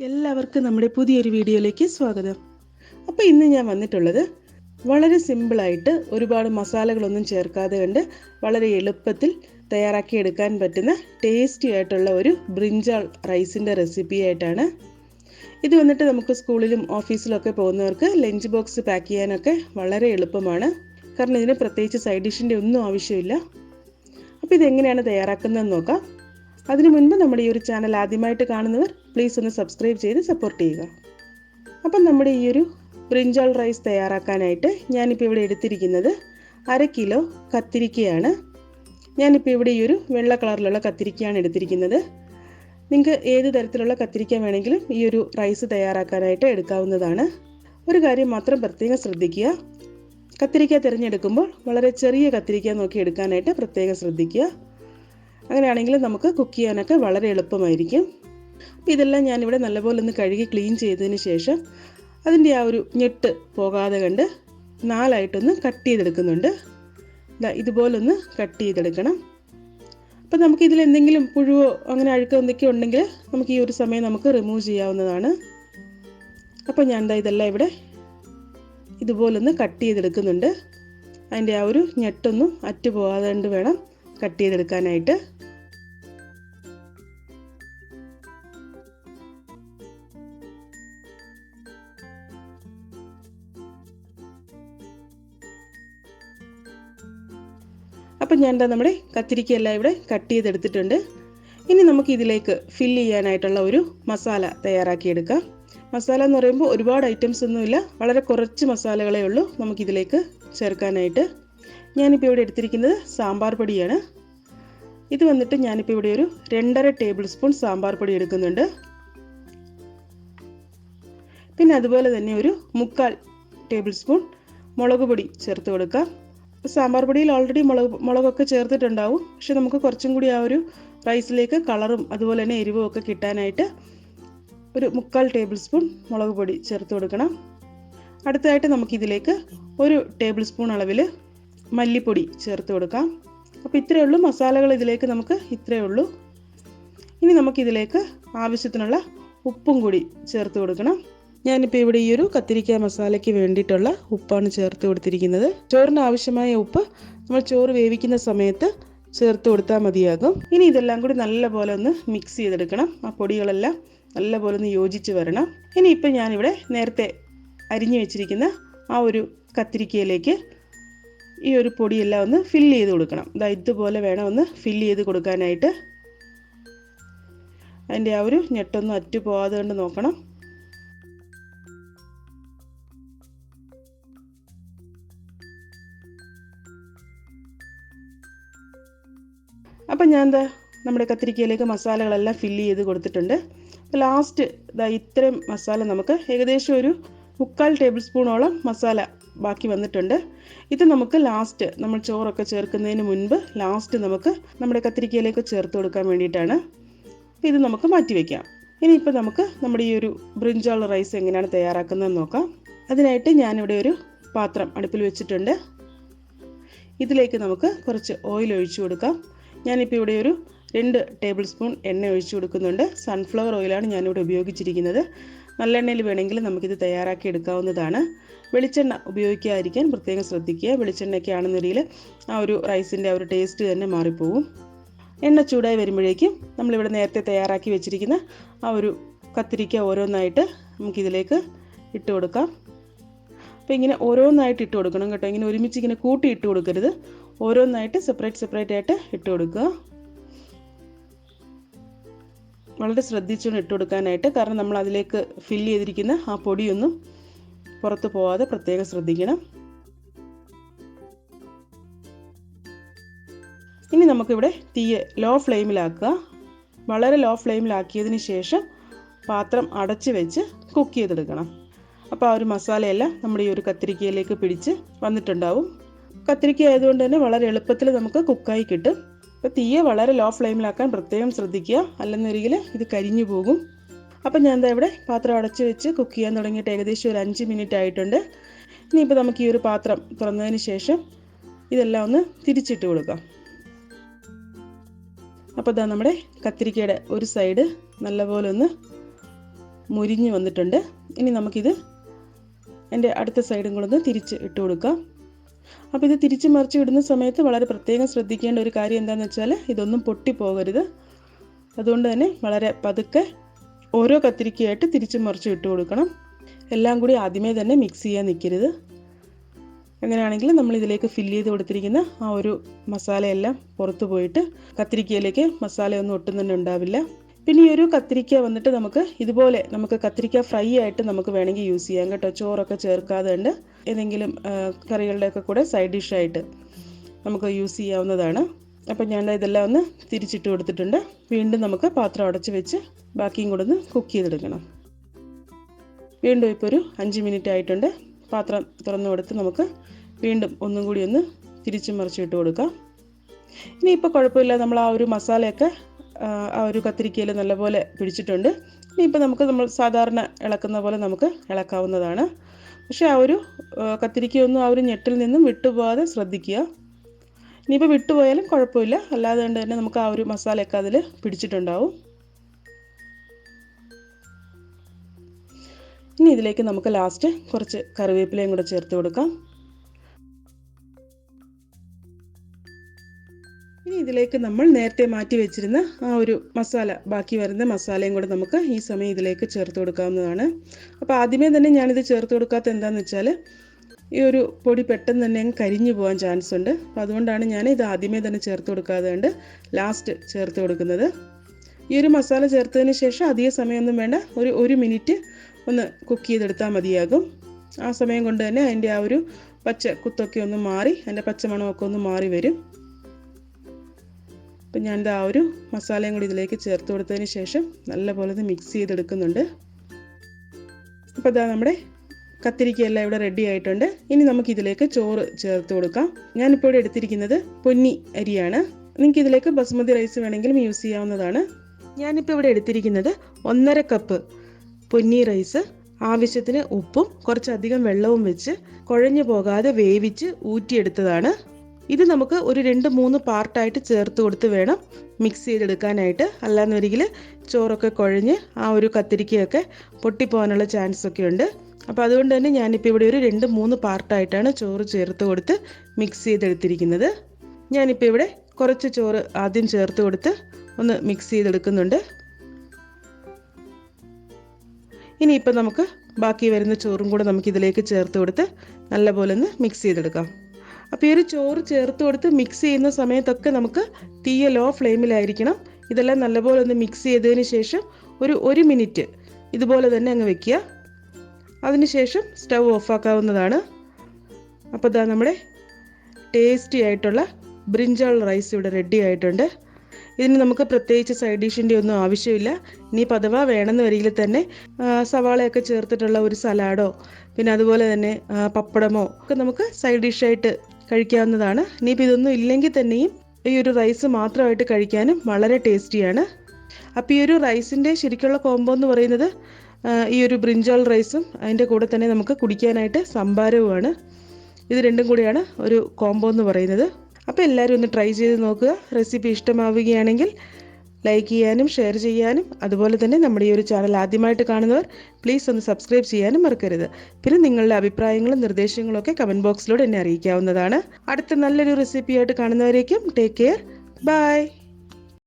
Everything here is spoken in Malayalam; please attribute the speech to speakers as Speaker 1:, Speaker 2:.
Speaker 1: എല്ലാവർക്കും നമ്മുടെ പുതിയൊരു വീഡിയോയിലേക്ക് സ്വാഗതം. അപ്പോൾ ഇന്ന് ഞാൻ വന്നിട്ടുള്ളത് വളരെ സിമ്പിളായിട്ട് ഒരുപാട് മസാലകളൊന്നും ചേർക്കാതെ കണ്ട് വളരെ എളുപ്പത്തിൽ തയ്യാറാക്കി എടുക്കാൻ പറ്റുന്ന ടേസ്റ്റി ആയിട്ടുള്ള ഒരു ബ്രിഞ്ചാൾ റൈസിന്റെ റെസിപ്പി ആയിട്ടാണ്. ഇത് വന്നിട്ട് നമുക്ക് സ്കൂളിലും ഓഫീസിലൊക്കെ പോകുന്നവർക്ക് ലഞ്ച് ബോക്സ് പാക്ക് ചെയ്യാനൊക്കെ വളരെ എളുപ്പമാണ്. കാരണം ഇതിന് പ്രത്യേകിച്ച് സൈഡ് ഡിഷിന്റെ ഒന്നും ആവശ്യമില്ല. അപ്പോൾ ഇതെങ്ങനെയാണ് തയ്യാറാക്കുന്നതെന്ന് നോക്കാം. അതിനു മുൻപ് നമ്മുടെ ഈ ഒരു ചാനൽ ആദ്യമായിട്ട് കാണുന്നവർ പ്ലീസ് ഒന്ന് സബ്സ്ക്രൈബ് ചെയ്ത് സപ്പോർട്ട് ചെയ്യുക. അപ്പം നമ്മുടെ ഈ ഒരു ബ്രിഞ്ചോൾ റൈസ് തയ്യാറാക്കാനായിട്ട് ഞാനിപ്പോൾ ഇവിടെ എടുത്തിരിക്കുന്നത് അര കിലോ കത്തിരിക്കയാണ്. ഞാനിപ്പോൾ ഇവിടെ ഈ ഒരു വെള്ള കളറിലുള്ള കത്തിരിക്കയാണ് എടുത്തിരിക്കുന്നത്. നിങ്ങൾക്ക് ഏത് തരത്തിലുള്ള കത്തിരിക്ക വേണമെങ്കിലും ഈ ഒരു റൈസ് തയ്യാറാക്കാനായിട്ട് എടുക്കാവുന്നതാണ്. ഒരു കാര്യം മാത്രം പ്രത്യേകം ശ്രദ്ധിക്കുക. കത്തിരിക്ക തിരഞ്ഞെടുക്കുമ്പോൾ വളരെ ചെറിയ കത്തിരിക്ക നോക്കി എടുക്കാനായിട്ട് പ്രത്യേകം ശ്രദ്ധിക്കുക. അങ്ങനെയാണെങ്കിൽ നമുക്ക് കുക്ക് ചെയ്യാനൊക്കെ വളരെ എളുപ്പമായിരിക്കും. അപ്പോൾ ഇതെല്ലാം ഞാനിവിടെ നല്ലപോലെ ഒന്ന് കഴുകി ക്ലീൻ ചെയ്തതിന് ശേഷം അതിന്റെ ആ ഒരു ഞെട്ട് പോകാതെ കണ്ട് നാലായിട്ടൊന്ന് കട്ട് ചെയ്തെടുക്കുന്നുണ്ട്. ഇതുപോലൊന്ന് കട്ട് ചെയ്തെടുക്കണം. അപ്പം നമുക്ക് ഇതിൽ എന്തെങ്കിലും പുഴുവോ അങ്ങനെ അഴുക്കോ എന്തൊക്കെയോ ഉണ്ടെങ്കിൽ നമുക്ക് ഈ ഒരു സമയം നമുക്ക് റിമൂവ് ചെയ്യാവുന്നതാണ്. അപ്പോൾ ഞാൻ എന്താ ഇതെല്ലാം ഇവിടെ ഇതുപോലൊന്ന് കട്ട് ചെയ്തെടുക്കുന്നുണ്ട്. അതിന്റെ ആ ഒരു ഞെട്ടൊന്നും അറ്റുപോകാതെ വേണം കട്ട് ചെയ്തെടുക്കാനായിട്ട് അപ്പം ഞാൻ എന്താ നമ്മുടെ കത്തിരിക്കയെല്ലാം ഇവിടെ കട്ട് ചെയ്തെടുത്തിട്ടുണ്ട്. ഇനി നമുക്ക് ഇതിലേക്ക് ഫില്ല് ചെയ്യാനായിട്ടുള്ള ഒരു മസാല തയ്യാറാക്കിയെടുക്കാം. മസാല എന്ന് പറയുമ്പോൾ ഒരുപാട് ഐറ്റംസ് ഒന്നുമില്ല. വളരെ കുറച്ച് മസാലകളേ ഉള്ളൂ നമുക്കിതിലേക്ക് ചേർക്കാനായിട്ട്. ഞാനിപ്പോൾ ഇവിടെ എടുത്തിരിക്കുന്നത് സാമ്പാർ പൊടിയാണ്. ഇത് വന്നിട്ട് ഞാനിപ്പോൾ ഇവിടെ ഒരു രണ്ടര ടേബിൾ സ്പൂൺ സാമ്പാർ പൊടി എടുക്കുന്നുണ്ട്. പിന്നെ അതുപോലെ തന്നെ ഒരു മുക്കാൽ ടേബിൾ സ്പൂൺ മുളക് പൊടി ചേർത്ത് കൊടുക്കാം. സാമ്പാർ പൊടിയിൽ ഓൾറെഡി മുളക് മുളകൊക്കെ ചേർത്തിട്ടുണ്ടാവും. പക്ഷെ നമുക്ക് കുറച്ചും കൂടി ആ ഒരു റൈസിലേക്ക് കളറും അതുപോലെ തന്നെ എരിവും ഒക്കെ കിട്ടാനായിട്ട് ഒരു മുക്കാൽ ടേബിൾ സ്പൂൺ മുളക് പൊടി ചേർത്ത് കൊടുക്കണം. അടുത്തതായിട്ട് നമുക്കിതിലേക്ക് ഒരു ടേബിൾ സ്പൂൺ അളവിൽ മല്ലിപ്പൊടി ചേർത്ത് കൊടുക്കാം. അപ്പോൾ ഇത്രയേ ഉള്ളൂ. മസാലകൾ ഇതിലേക്ക് നമുക്ക് ഇത്രയേ ഉള്ളൂ. ഇനി നമുക്കിതിലേക്ക് ആവശ്യത്തിനുള്ള ഉപ്പും കൂടി ചേർത്ത് കൊടുക്കണം. ഞാനിപ്പോൾ ഇവിടെ ഈ ഒരു കത്തിരിക്ക മസാലയ്ക്ക് വേണ്ടിയിട്ടുള്ള ഉപ്പാണ് ചേർത്ത് കൊടുത്തിരിക്കുന്നത്. ചോറിന് ആവശ്യമായ ഉപ്പ് നമ്മൾ ചോറ് വേവിക്കുന്ന സമയത്ത് ചേർത്ത് കൊടുത്താൽ മതിയാകും. ഇനി ഇതെല്ലാം കൂടി നല്ലപോലെ ഒന്ന് മിക്സ് ചെയ്തെടുക്കണം. ആ പൊടികളെല്ലാം നല്ലപോലെ ഒന്ന് യോജിച്ച് വരണം. ഇനി ഇപ്പം ഞാനിവിടെ നേരത്തെ അരിഞ്ഞു വെച്ചിരിക്കുന്ന ആ ഒരു കത്തിരിക്കയിലേക്ക് ഈ ഒരു പൊടിയെല്ലാം ഒന്ന് ഫില്ല് ചെയ്ത് കൊടുക്കണം. ഇതാ ഇതുപോലെ വേണം ഒന്ന് ഫില്ല് ചെയ്ത് കൊടുക്കാനായിട്ട്. അതിന്റെ ആ ഒരു ഞെട്ടൊന്നും അറ്റു പോകാതെ കൊണ്ട് നോക്കണം. അപ്പം ഞാൻ എന്താ നമ്മുടെ കത്തിരിക്കയിലേക്ക് മസാലകളെല്ലാം ഫില്ല് ചെയ്ത് കൊടുത്തിട്ടുണ്ട്. ലാസ്റ്റ് ഇതാ ഇത്രയും മസാല നമുക്ക് ഏകദേശം ഒരു മുക്കാൽ ടേബിൾ സ്പൂണോളം മസാല ബാക്കി വന്നിട്ടുണ്ട്. ഇത് നമുക്ക് ലാസ്റ്റ് നമ്മൾ ചോറൊക്കെ ചേർക്കുന്നതിന് മുൻപ് ലാസ്റ്റ് നമുക്ക് നമ്മുടെ കത്തിരിക്കയിലേക്ക് ചേർത്ത് കൊടുക്കാൻ വേണ്ടിയിട്ടാണ് ഇത് നമുക്ക് മാറ്റി വയ്ക്കാം ഇനിയിപ്പോൾ നമുക്ക് നമ്മുടെ ഈ ഒരു ബ്രിഞ്ചാൾ റൈസ് എങ്ങനെയാണ് തയ്യാറാക്കുന്നതെന്ന് നോക്കാം. അതിനായിട്ട് ഞാനിവിടെ ഒരു പാത്രം അടുപ്പിൽ വെച്ചിട്ടുണ്ട്. ഇതിലേക്ക് നമുക്ക് കുറച്ച് ഓയിൽ ഒഴിച്ചു കൊടുക്കാം. ഞാനിപ്പോൾ ഇവിടെ ഒരു രണ്ട് ടേബിൾ സ്പൂൺ എണ്ണ ഒഴിച്ചു കൊടുക്കുന്നുണ്ട്. സൺഫ്ലവർ ഓയിലാണ് ഞാനിവിടെ ഉപയോഗിച്ചിരിക്കുന്നത്. നല്ലെണ്ണയിൽ വേണമെങ്കിൽ നമുക്കിത് തയ്യാറാക്കി എടുക്കാവുന്നതാണ്. വെളിച്ചെണ്ണ ഉപയോഗിക്കാതിരിക്കാൻ പ്രത്യേകം ശ്രദ്ധിക്കുക. വെളിച്ചെണ്ണയൊക്കെ ആണെന്നുണ്ടെങ്കിൽ ആ ഒരു റൈസിന്റെ ആ ഒരു ടേസ്റ്റ് തന്നെ മാറിപ്പോവും. എണ്ണ ചൂടായി വരുമ്പോഴേക്കും നമ്മളിവിടെ നേരത്തെ തയ്യാറാക്കി വെച്ചിരിക്കുന്ന ആ ഒരു കത്തിരിക്ക ഓരോന്നായിട്ട് നമുക്കിതിലേക്ക് ഇട്ട് കൊടുക്കാം. അപ്പോൾ ഇങ്ങനെ ഓരോന്നായിട്ട് ഇട്ട് കൊടുക്കണം കേട്ടോ. ഇങ്ങനെ ഒരുമിച്ച് ഇങ്ങനെ കൂട്ടി ഇട്ട് കൊടുക്കരുത്. ഓരോന്നായിട്ട് സെപ്പറേറ്റ് സെപ്പറേറ്റ് ആയിട്ട് ഇട്ട് കൊടുക്കുക. വളരെ ശ്രദ്ധിച്ചുകൊണ്ട് ഇട്ട് കൊടുക്കാനായിട്ട് കാരണം നമ്മൾ അതിലേക്ക് ഫില്ല് ചെയ്തിരിക്കുന്ന ആ പൊടിയൊന്നും പുറത്ത് പോവാതെ പ്രത്യേകം ശ്രദ്ധിക്കണം. ഇനി നമുക്കിവിടെ തീയെ ലോ ഫ്ലെയിമിലാക്കുക. വളരെ ലോ ഫ്ലെയിമിലാക്കിയതിന് ശേഷം പാത്രം അടച്ച് വെച്ച് കുക്ക് ചെയ്തെടുക്കണം. അപ്പോൾ ആ ഒരു മസാലയെല്ലാം നമ്മുടെ ഈ ഒരു കത്തിരിക്കയിലേക്ക് പിടിച്ച് വന്നിട്ടുണ്ടാവും. കത്തിരിക്ക ആയതുകൊണ്ട് തന്നെ വളരെ എളുപ്പത്തിൽ നമുക്ക് കുക്കായി കിട്ടും. അപ്പോൾ തീയെ വളരെ ലോ ഫ്ലെയിമിലാക്കാൻ പ്രത്യേകം ശ്രദ്ധിക്കുക. അല്ലെന്നൊരിക്കൽ ഇത് കരിഞ്ഞു പോകും. അപ്പം ഞാൻ എന്താ ഇവിടെ പാത്രം അടച്ചു വെച്ച് കുക്ക് ചെയ്യാൻ തുടങ്ങിയിട്ട് ഏകദേശം ഒരു അഞ്ച് മിനിറ്റ് ആയിട്ടുണ്ട്. ഇനിയിപ്പോൾ നമുക്ക് ഈ ഒരു പാത്രം തുറന്നതിന് ശേഷം ഇതെല്ലാം ഒന്ന് തിരിച്ചിട്ട് കൊടുക്കാം. അപ്പോൾ ഇതാ നമ്മുടെ കത്തിരിക്കയുടെ ഒരു സൈഡ് നല്ലപോലെ ഒന്ന് മുരിഞ്ഞ് വന്നിട്ടുണ്ട്. ഇനി നമുക്കിത് എന്റെ അടുത്ത സൈഡും കൂടെ ഒന്ന് തിരിച്ച് ഇട്ട് കൊടുക്കാം. അപ്പോൾ ഇത് തിരിച്ച് മറിച്ച് ഇടുന്ന സമയത്ത് വളരെ പ്രത്യേകം ശ്രദ്ധിക്കേണ്ട ഒരു കാര്യം എന്താണെന്ന് വെച്ചാൽ ഇതൊന്നും പൊട്ടിപ്പോകരുത്. അതുകൊണ്ട് തന്നെ വളരെ പതുക്കെ ഓരോ കത്തിരിക്കയായിട്ട് തിരിച്ചു മറിച്ച് ഇട്ട് കൊടുക്കണം. എല്ലാം കൂടി ആദ്യമേ തന്നെ മിക്സ് ചെയ്യാൻ നിൽക്കരുത്. അങ്ങനെയാണെങ്കിൽ നമ്മൾ ഇതിലേക്ക് ഫില്ല് ചെയ്ത് കൊടുത്തിരിക്കുന്ന ആ ഒരു മസാലയെല്ലാം പുറത്ത് പോയിട്ട് കത്തിരിക്കയിലേക്ക് മസാലയൊന്നും ഒട്ടും തന്നെ ഉണ്ടാവില്ല. പിന്നെ ഈ ഒരു കത്തിരിക്ക വന്നിട്ട് നമുക്ക് ഇതുപോലെ നമുക്ക് കത്തിരിക്ക ഫ്രൈ ആയിട്ട് നമുക്ക് വേണമെങ്കിൽ യൂസ് ചെയ്യാം കേട്ടോ. ചോറൊക്കെ ചേർക്കാതെ ഉണ്ട് ഏതെങ്കിലും കറികളുടെയൊക്കെ കൂടെ സൈഡ് ഡിഷായിട്ട് നമുക്ക് യൂസ് ചെയ്യാവുന്നതാണ്. അപ്പം ഞാൻ ഇതെല്ലാം ഒന്ന് തിരിച്ചിട്ട് കൊടുത്തിട്ടുണ്ട്. വീണ്ടും നമുക്ക് പാത്രം അടച്ച് വെച്ച് ബാക്കിയും കൂടെ ഒന്ന് കുക്ക് ചെയ്തെടുക്കണം. വീണ്ടും ഇപ്പോൾ ഒരു അഞ്ച് മിനിറ്റ് ആയിട്ടുണ്ട്. പാത്രം തുറന്നു കൊടുത്ത് നമുക്ക് വീണ്ടും ഒന്നും കൂടി ഒന്ന് തിരിച്ചു മറിച്ചിട്ട് കൊടുക്കാം. ഇനിയിപ്പോൾ കുഴപ്പമില്ല. നമ്മൾ ആ ഒരു മസാലയൊക്കെ ആ ഒരു കത്തിരിക്കയിൽ നല്ലപോലെ പിടിച്ചിട്ടുണ്ട്. ഇനിയിപ്പോൾ നമുക്ക് നമ്മൾ സാധാരണ ഇളക്കുന്ന പോലെ നമുക്ക് ഇളക്കാവുന്നതാണ്. പക്ഷേ ആ ഒരു കത്തിരിക്കയൊന്നും ആ ഒരു ഞെട്ടിൽ നിന്നും വിട്ടുപോകാതെ ശ്രദ്ധിക്കുക. ഇനിയിപ്പോൾ വിട്ടുപോയാലും കുഴപ്പമില്ല. അല്ലാതെ തന്നെ നമുക്ക് ആ ഒരു മസാലയൊക്കെ അതിൽ പിടിച്ചിട്ടുണ്ടാവും. ഇനി ഇതിലേക്ക് നമുക്ക് ലാസ്റ്റ് കുറച്ച് കറിവേപ്പിലയും കൂടെ ചേർത്ത് കൊടുക്കാം. ഇനി ഇതിലേക്ക് നമ്മൾ നേരത്തെ മാറ്റി വെച്ചിരുന്ന ആ ഒരു മസാല ബാക്കി വരുന്ന മസാലയും കൂടെ നമുക്ക് ഈ സമയം ഇതിലേക്ക് ചേർത്ത് കൊടുക്കാവുന്നതാണ്. അപ്പോൾ ആദ്യമേ തന്നെ ഞാനിത് ചേർത്ത് കൊടുക്കാത്ത എന്താണെന്ന് വെച്ചാൽ ഈ ഒരു പൊടി പെട്ടെന്ന് തന്നെ കരിഞ്ഞു പോകാൻ ചാൻസ് ഉണ്ട്. അപ്പോൾ അതുകൊണ്ടാണ് ഞാൻ ഇത് ആദ്യമേ തന്നെ ചേർത്ത് കൊടുക്കാതെ കൊണ്ട് ലാസ്റ്റ് ചേർത്ത് കൊടുക്കുന്നത്. ഈ ഒരു മസാല ചേർത്തതിന് ശേഷം അധിക സമയമൊന്നും വേണ്ട. ഒരു ഒരു മിനിറ്റ് ഒന്ന് കുക്ക് ചെയ്തെടുത്താൽ മതിയാകും. ആ സമയം കൊണ്ട് തന്നെ അതിന്റെ ആ ഒരു പച്ച കുത്തൊക്കെ ഒന്ന് മാറി അതിന്റെ പച്ചമണമൊക്കെ ഒന്ന് മാറി വരും. അപ്പം ഞാനിത് ആ ഒരു മസാലയും കൂടി ഇതിലേക്ക് ചേർത്ത് കൊടുത്തതിന് ശേഷം നല്ലപോലെ ഇത് മിക്സ് ചെയ്തെടുക്കുന്നുണ്ട്. അപ്പോൾ ഇതാ നമ്മുടെ കത്തിരിക്കയെല്ലാം ഇവിടെ റെഡി ആയിട്ടുണ്ട്. ഇനി നമുക്ക് ഇതിലേക്ക് ചോറ് ചേർത്ത് കൊടുക്കാം. ഞാനിപ്പോൾ ഇവിടെ എടുത്തിരിക്കുന്നത് പൊന്നി അരിയാണ്. നിങ്ങൾക്ക് ഇതിലേക്ക് ബസ്മതി റൈസ് വേണമെങ്കിലും യൂസ് ചെയ്യാവുന്നതാണ്. ഞാനിപ്പോൾ ഇവിടെ എടുത്തിരിക്കുന്നത് ഒന്നര കപ്പ് പൊന്നി റൈസ് ആവശ്യത്തിന് ഉപ്പും കുറച്ചധികം വെള്ളവും വെച്ച് കുഴഞ്ഞു പോകാതെ വേവിച്ച് ഊറ്റിയെടുത്തതാണ്. ഇത് നമുക്ക് ഒരു രണ്ട് മൂന്ന് പാർട്ടായിട്ട് ചേർത്ത് കൊടുത്ത് വേണം മിക്സ് ചെയ്തെടുക്കാനായിട്ട്. അല്ലാന്നൊരിക്കൽ ചോറൊക്കെ കുഴഞ്ഞ് ആ ഒരു കത്തിരിക്കയൊക്കെ പൊട്ടിപ്പോകാനുള്ള ചാൻസ് ഒക്കെ ഉണ്ട്. അപ്പോൾ അതുകൊണ്ട് തന്നെ ഞാനിപ്പോൾ ഇവിടെ ഒരു രണ്ട് മൂന്ന് പാർട്ടായിട്ടാണ് ചോറ് ചേർത്ത് കൊടുത്ത് മിക്സ് ചെയ്തെടുത്തിരിക്കുന്നത്. ഞാനിപ്പോൾ ഇവിടെ കുറച്ച് ചോറ് ആദ്യം ചേർത്ത് കൊടുത്ത് ഒന്ന് മിക്സ് ചെയ്തെടുക്കുന്നുണ്ട്. ഇനിയിപ്പോൾ നമുക്ക് ബാക്കി വരുന്ന ചോറും കൂടെ നമുക്ക് ഇതിലേക്ക് ചേർത്ത് കൊടുത്ത് നല്ലപോലെ ഒന്ന് മിക്സ് ചെയ്തെടുക്കാം. അപ്പോൾ ഈ ഒരു ചോറ് ചേർത്ത് കൊടുത്ത് മിക്സ് ചെയ്യുന്ന സമയത്തൊക്കെ നമുക്ക് തീയ ലോ ഫ്ലെയിമിലായിരിക്കണം. ഇതെല്ലാം നല്ലപോലെ ഒന്ന് മിക്സ് ചെയ്തതിന് ശേഷം ഒരു ഒരു മിനിറ്റ് ഇതുപോലെ തന്നെ അങ്ങ് വെക്കുക. അതിനുശേഷം സ്റ്റൗ ഓഫാക്കാവുന്നതാണ്. അപ്പോൾ ഇതാ നമ്മുടെ ടേസ്റ്റി ആയിട്ടുള്ള ബ്രിഞ്ചാൾ റൈസ് ഇവിടെ റെഡി ആയിട്ടുണ്ട്. ഇതിന് നമുക്ക് പ്രത്യേകിച്ച് സൈഡ് ഡിഷിന്റെ ഒന്നും ആവശ്യമില്ല. ഇനി അഥവാ വേണമെന്ന് വരികിൽ തന്നെ സവാളയൊക്കെ ചേർത്തിട്ടുള്ള ഒരു സലാഡോ പിന്നെ അതുപോലെ തന്നെ പപ്പടമോ ഒക്കെ നമുക്ക് സൈഡ് ഡിഷായിട്ട് കഴിക്കാവുന്നതാണ്. ഇനിയിപ്പോൾ ഇതൊന്നും ഇല്ലെങ്കിൽ തന്നെയും ഈ ഒരു റൈസ് മാത്രമായിട്ട് കഴിക്കാനും വളരെ ടേസ്റ്റിയാണ്. അപ്പോൾ ഈ ഒരു റൈസിന്റെ ശരിക്കുള്ള കോംബോ എന്ന് പറയുന്നത് ഈ ഒരു ബ്രിഞ്ചോൾ റൈസും അതിന്റെ കൂടെ തന്നെ നമുക്ക് കുടിക്കാനായിട്ട് സംഭാരവുമാണ് ഇത് രണ്ടും കൂടിയാണ് ഒരു കോംബോ എന്ന് പറയുന്നത്. അപ്പോൾ എല്ലാവരും ഒന്ന് ട്രൈ ചെയ്ത് നോക്കുക. റെസിപ്പി ഇഷ്ടമാവുകയാണെങ്കിൽ ലൈക്ക് ചെയ്യാനും ഷെയർ ചെയ്യാനും അതുപോലെ തന്നെ നമ്മുടെ ഈ ഒരു ചാനൽ ആദ്യമായിട്ട് കാണുന്നവർ പ്ലീസ് ഒന്ന് സബ്സ്ക്രൈബ് ചെയ്യാനും മറക്കരുത്. പിന്നെ നിങ്ങളുടെ അഭിപ്രായങ്ങളും നിർദ്ദേശങ്ങളും ഒക്കെ കമന്റ് ബോക്സിലൂടെ എന്നെ അറിയിക്കാവുന്നതാണ്. അടുത്ത നല്ലൊരു റെസിപ്പിയായിട്ട് കാണുന്നവരേക്കും ടേക്ക് കെയർ ബൈ